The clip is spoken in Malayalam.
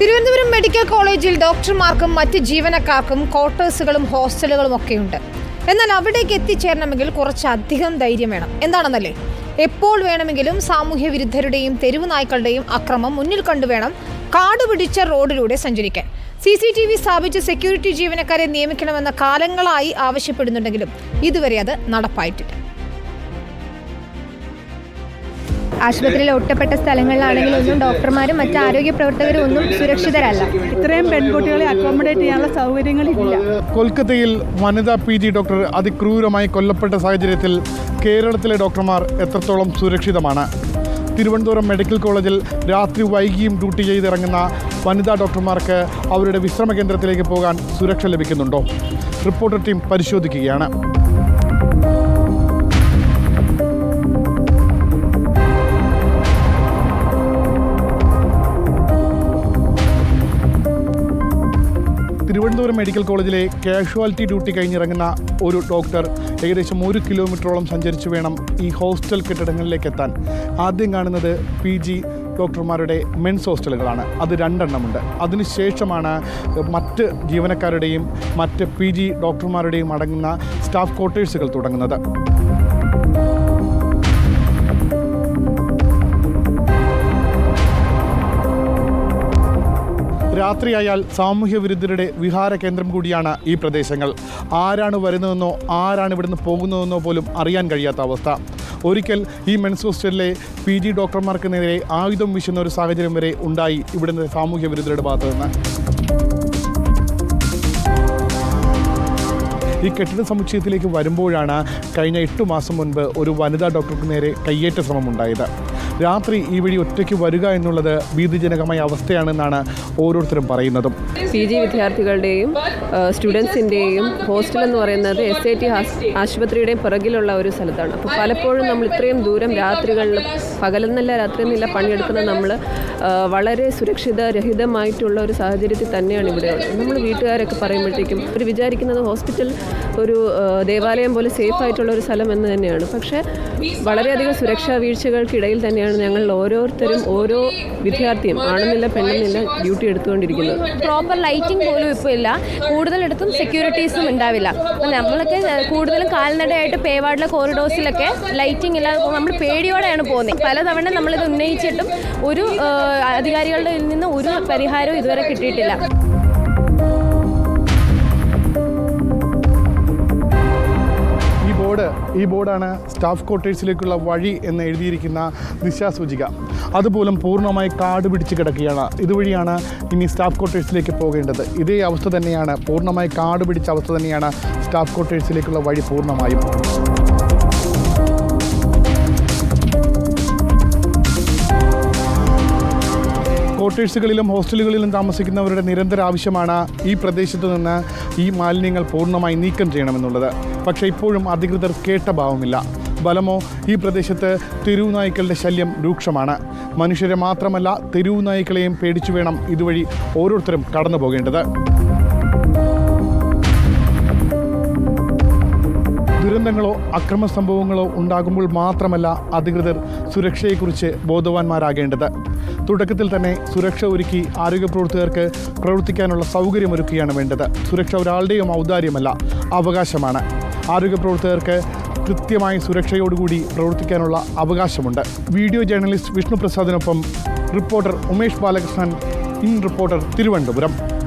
തിരുവനന്തപുരം മെഡിക്കൽ കോളേജിൽ ഡോക്ടർമാർക്കും മറ്റ് ജീവനക്കാർക്കും ക്വാർട്ടേഴ്സുകളും ഹോസ്റ്റലുകളും ഒക്കെ ഉണ്ട് എന്നാൽ അവിടേക്ക് എത്തിച്ചേരണമെങ്കിൽ കുറച്ചധികം ധൈര്യം വേണം. എന്താണെന്നല്ലേ? എപ്പോൾ വേണമെങ്കിലും സാമൂഹ്യ വിരുദ്ധരുടെയും തെരുവ് നായ്ക്കളുടെയും അക്രമം മുന്നിൽ കണ്ടുവേണം കാട് പിടിച്ച റോഡിലൂടെ സഞ്ചരിക്കാൻ. സി സി ടി വി സ്ഥാപിച്ച് സെക്യൂരിറ്റി ജീവനക്കാരെ നിയമിക്കണമെന്ന കാലങ്ങളായി ആവശ്യപ്പെടുന്നുണ്ടെങ്കിലും ഇതുവരെ അത് നടപ്പായിട്ടില്ല. ആശുപത്രിയിൽ ഒട്ടപ്പെട്ട സ്ഥലങ്ങളിലാണെങ്കിൽ ഒന്നും ഡോക്ടർമാരും മറ്റ് ആരോഗ്യ പ്രവർത്തകരും ഒന്നും സുരക്ഷിതരല്ല. ഇത്രയും പെൺകുട്ടികളെ അക്കോമഡേറ്റ് ചെയ്യാനുള്ള സൗകര്യങ്ങളില്ല. കൊൽക്കത്തയിൽ വനിതാ പി ജി ഡോക്ടർ അതിക്രൂരമായി കൊല്ലപ്പെട്ട സാഹചര്യത്തിൽ കേരളത്തിലെ ഡോക്ടർമാർ എത്രത്തോളം സുരക്ഷിതമാണ്? തിരുവനന്തപുരം മെഡിക്കൽ കോളേജിൽ രാത്രി വൈകിയും ഡ്യൂട്ടി ചെയ്തിറങ്ങുന്ന വനിതാ ഡോക്ടർമാർക്ക് അവരുടെ വിശ്രമ കേന്ദ്രത്തിലേക്ക് പോകാൻ സുരക്ഷ ലഭിക്കുന്നുണ്ടോ? റിപ്പോർട്ടർ ടീം പരിശോധിക്കുകയാണ്. തിരുവനന്തപുരം മെഡിക്കൽ കോളേജിലെ കാഷ്വാലിറ്റി ഡ്യൂട്ടി കഴിഞ്ഞിറങ്ങുന്ന ഒരു ഡോക്ടർ ഏകദേശം ഒരു കിലോമീറ്ററോളം സഞ്ചരിച്ച് വേണം ഈ ഹോസ്റ്റൽ കെട്ടിടങ്ങളിലേക്ക് എത്താൻ. ആദ്യം കാണുന്നത് പി ജി ഡോക്ടർമാരുടെ മെൻസ് ഹോസ്റ്റലുകളാണ്. അത് രണ്ടെണ്ണമുണ്ട്. അതിനുശേഷമാണ് മറ്റ് ജീവനക്കാരുടെയും മറ്റ് പി ജി ഡോക്ടർമാരുടെയും അടങ്ങുന്ന സ്റ്റാഫ് ക്വാർട്ടേഴ്സുകൾ തുടങ്ങുന്നത്. രാത്രിയായാൽ സാമൂഹ്യ വിരുദ്ധരുടെ വിഹാര കേന്ദ്രം കൂടിയാണ് ഈ പ്രദേശങ്ങൾ. ആരാണ് വരുന്നതെന്നോ ആരാണ് ഇവിടുന്ന് പോകുന്നതെന്നോ പോലും അറിയാൻ കഴിയാത്ത അവസ്ഥ. ഒരിക്കൽ ഈ മെൻസ് ഹോസ്റ്റലിലെ പി ജി ഡോക്ടർമാർക്ക് നേരെ ആയുധം വീശുന്ന ഒരു സാഹചര്യം വരെ ഉണ്ടായി ഇവിടുന്ന് സാമൂഹ്യ വിരുദ്ധരുടെ ഭാഗത്തു നിന്ന്. ഈ കെട്ടിട സമുച്ചയത്തിലേക്ക് വരുമ്പോഴാണ് കഴിഞ്ഞ എട്ട് മാസം മുൻപ് ഒരു വനിതാ ഡോക്ടർക്ക് നേരെ കയ്യേറ്റ ശ്രമം ഉണ്ടായത് രാത്രി ഈ വഴി ഒറ്റയ്ക്ക് വരിക എന്നുള്ളത് ഭീതിജനകമായ അവസ്ഥയാണെന്നാണ് ഓരോരുത്തരും പറയുന്നതും. പി ജി വിദ്യാർത്ഥികളുടെയും സ്റ്റുഡൻസിന്റെയും ഹോസ്റ്റൽ എന്ന് പറയുന്നത് എസ് ഐ ടി ആശുപത്രിയുടെയും പിറകിലുള്ള ഒരു സ്ഥലത്താണ്. അപ്പോൾ പലപ്പോഴും നമ്മൾ ഇത്രയും ദൂരം രാത്രികളിൽ പകലെന്നല്ല രാത്രിയെന്നില്ല പണിയെടുക്കുന്ന നമ്മൾ വളരെ സുരക്ഷിത രഹിതമായിട്ടുള്ള ഒരു സാഹചര്യത്തിൽ തന്നെയാണ് ഇവിടെ ഉള്ളത്. നമ്മൾ വീട്ടുകാരൊക്കെ പറയുമ്പോഴത്തേക്കും അവർ വിചാരിക്കുന്നത് ഹോസ്പിറ്റൽ ഒരു ദേവാലയം പോലെ സേഫ് ആയിട്ടുള്ള ഒരു സ്ഥലം എന്ന് തന്നെയാണ്. പക്ഷേ വളരെയധികം സുരക്ഷാ വീഴ്ചകൾക്കിടയിൽ തന്നെയാണ് ഞങ്ങൾ ഓരോരുത്തരും ഓരോ വിദ്യാർത്ഥിയും ആണെന്നില്ല പെണ്ണെന്നില്ല ഡ്യൂട്ടി എടുത്തുകൊണ്ടിരിക്കുന്നത്. പ്രോപ്പർ ലൈറ്റിംഗ് പോലും ഇപ്പോൾ ഇല്ല. കൂടുതലിടത്തും സെക്യൂരിറ്റീസും ഉണ്ടാവില്ല. അപ്പം നമ്മളൊക്കെ കൂടുതലും കാൽനടയായിട്ട് പേവാടിലെ കോറിഡോഴ്സിലൊക്കെ ലൈറ്റിംഗ് ഇല്ലാതെ നമ്മൾ പേടിയോടെയാണ് പോകുന്നത് പലതവണ നമ്മളിത് ഉന്നയിച്ചിട്ടും ഒരു അധികാരികളുടെ നിന്ന് ഒരു പരിഹാരവും ഇതുവരെ കിട്ടിയിട്ടില്ല. ഈ ബോർഡാണ് സ്റ്റാഫ് ക്വാർട്ടേഴ്സിലേക്കുള്ള വഴി എന്ന് എഴുതിയിരിക്കുന്ന ദിശാസൂചിക. അതുപോലും പൂർണമായി കാട് പിടിച്ച് കിടക്കുകയാണ്. ഇതുവഴിയാണ് ഇനി സ്റ്റാഫ് ക്വാർട്ടേഴ്സിലേക്ക് പോകേണ്ടത്. ഇതേ അവസ്ഥ തന്നെയാണ്. പൂർണമായി കാട് പിടിച്ച അവസ്ഥ തന്നെയാണ് സ്റ്റാഫ് ക്വാർട്ടേഴ്സിലേക്കുള്ള വഴി പൂർണമായും. ക്വാർട്ടേഴ്സുകളിലും ഹോസ്റ്റലുകളിലും താമസിക്കുന്നവരുടെ നിരന്തര ആവശ്യമാണ് ഈ പ്രദേശത്ത് നിന്ന് ഈ മാലിന്യങ്ങൾ പൂർണമായി നീക്കം ചെയ്യണമെന്നുള്ളത്. പക്ഷേ ഇപ്പോഴും അധികൃതർ കേട്ട ഭാവമില്ല. ബലമോ ഈ പ്രദേശത്ത് തെരുവുനായ്ക്കളുടെ ശല്യം രൂക്ഷമാണ്. മനുഷ്യരെ മാത്രമല്ല തെരുവുനായ്ക്കളെയും പേടിച്ചു വേണം ഇതുവഴി ഓരോരുത്തരും കടന്നു പോകേണ്ടത് ദുരന്തങ്ങളോ അക്രമ സംഭവങ്ങളോ ഉണ്ടാകുമ്പോൾ മാത്രമല്ല അധികൃതർ സുരക്ഷയെക്കുറിച്ച് ബോധവാന്മാരാകേണ്ടത്. തുടക്കത്തിൽ തന്നെ സുരക്ഷ ഒരുക്കി ആരോഗ്യ പ്രവർത്തകർക്ക് പ്രവർത്തിക്കാനുള്ള സൗകര്യമൊരുക്കുകയാണ് വേണ്ടത്. സുരക്ഷ ഒരാളുടെയും ഔദാര്യമല്ല അവകാശമാണ്. ആരോഗ്യ പ്രവർത്തകർക്ക് കൃത്യമായ സുരക്ഷയോടുകൂടി പ്രവർത്തിക്കാനുള്ള അവകാശമുണ്ട്. Video journalist Vishnu പ്രസാദിനൊപ്പം reporter Umesh Balakrishnan in reporter Thiruvananthapuram.